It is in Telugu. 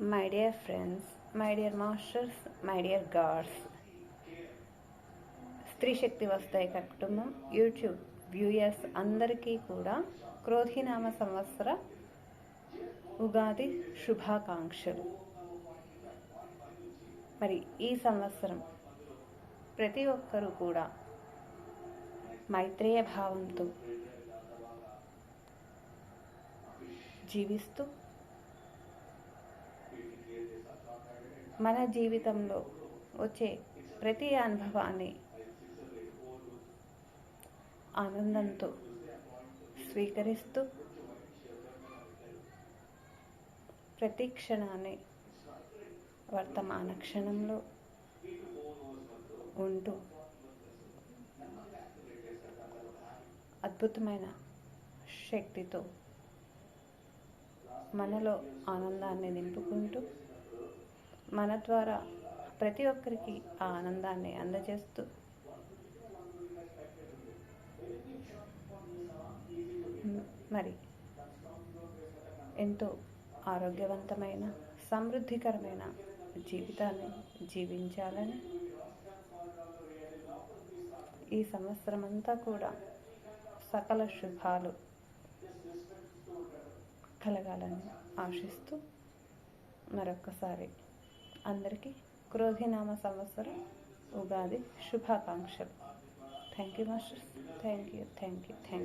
My dear friends my dear masters my dear gods స్త్రీ శక్తి వస్తాయి కుటుంబం. యూట్యూబ్ వ్యూయర్స్ అందరికీ కూడా క్రోధినామ సంవత్సర ఉగాది శుభాకాంక్షలు. మరి ఈ సంవత్సరం ప్రతి ఒక్కరూ కూడా మైత్రేయ భావంతో జీవిస్తూ మన జీవితంలో వచ్చే ప్రతి అనుభవాన్ని ఆనందంతో స్వీకరిస్తూ ప్రతి క్షణాన్ని వర్తమాన క్షణంలో ఉంటూ అద్భుతమైన శక్తితో మనలో ఆనందాన్ని నింపుకుంటూ మన ద్వారా ప్రతి ఒక్కరికి ఆ ఆనందాన్ని అందజేస్తూ మరి ఎంతో ఆరోగ్యవంతమైన సమృద్ధికరమైన జీవితాన్ని జీవించాలని ఈ సంవత్సరం అంతా కూడా సకల శుభాలు కలగాలని ఆశిస్తూ మరొకసారి అందరికీ క్రోధినామ సంవత్సరం ఉగాది శుభాకాంక్షలు. Thank you masters thank you thank you thank you